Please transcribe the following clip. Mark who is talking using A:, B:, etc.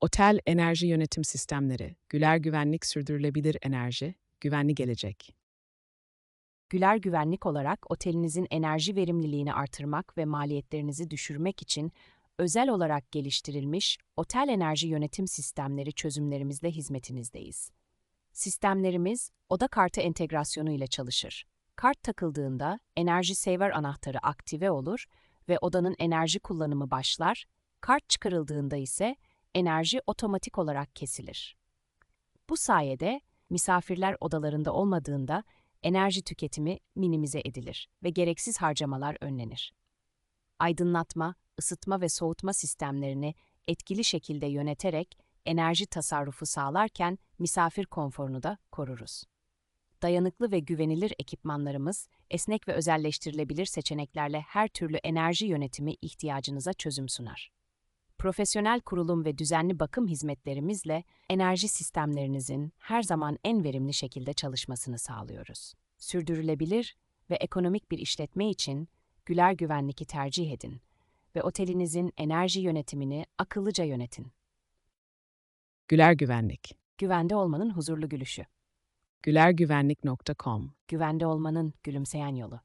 A: Otel enerji yönetim sistemleri, Güler Güvenlik Sürdürülebilir Enerji, Güvenli Gelecek.
B: Güler Güvenlik olarak otelinizin enerji verimliliğini artırmak ve maliyetlerinizi düşürmek için özel olarak geliştirilmiş otel enerji yönetim sistemleri çözümlerimizle hizmetinizdeyiz. Sistemlerimiz oda kartı entegrasyonu ile çalışır. Kart takıldığında enerji saver anahtarı aktive olur ve odanın enerji kullanımı başlar. Kart çıkarıldığında ise enerji otomatik olarak kesilir. Bu sayede misafirler odalarında olmadığında enerji tüketimi minimize edilir ve gereksiz harcamalar önlenir. Aydınlatma, ısıtma ve soğutma sistemlerini etkili şekilde yöneterek enerji tasarrufu sağlarken misafir konforunu da koruruz. Dayanıklı ve güvenilir ekipmanlarımız, esnek ve özelleştirilebilir seçeneklerle her türlü enerji yönetimi ihtiyacınıza çözüm sunar. Profesyonel kurulum ve düzenli bakım hizmetlerimizle enerji sistemlerinizin her zaman en verimli şekilde çalışmasını sağlıyoruz. Sürdürülebilir ve ekonomik bir işletme için Güler Güvenlik'i tercih edin ve otelinizin enerji yönetimini akıllıca yönetin.
A: Güler Güvenlik.
B: Güvende olmanın huzurlu gülüşü.
A: gülergüvenlik.com
B: Güvende olmanın gülümseyen yolu.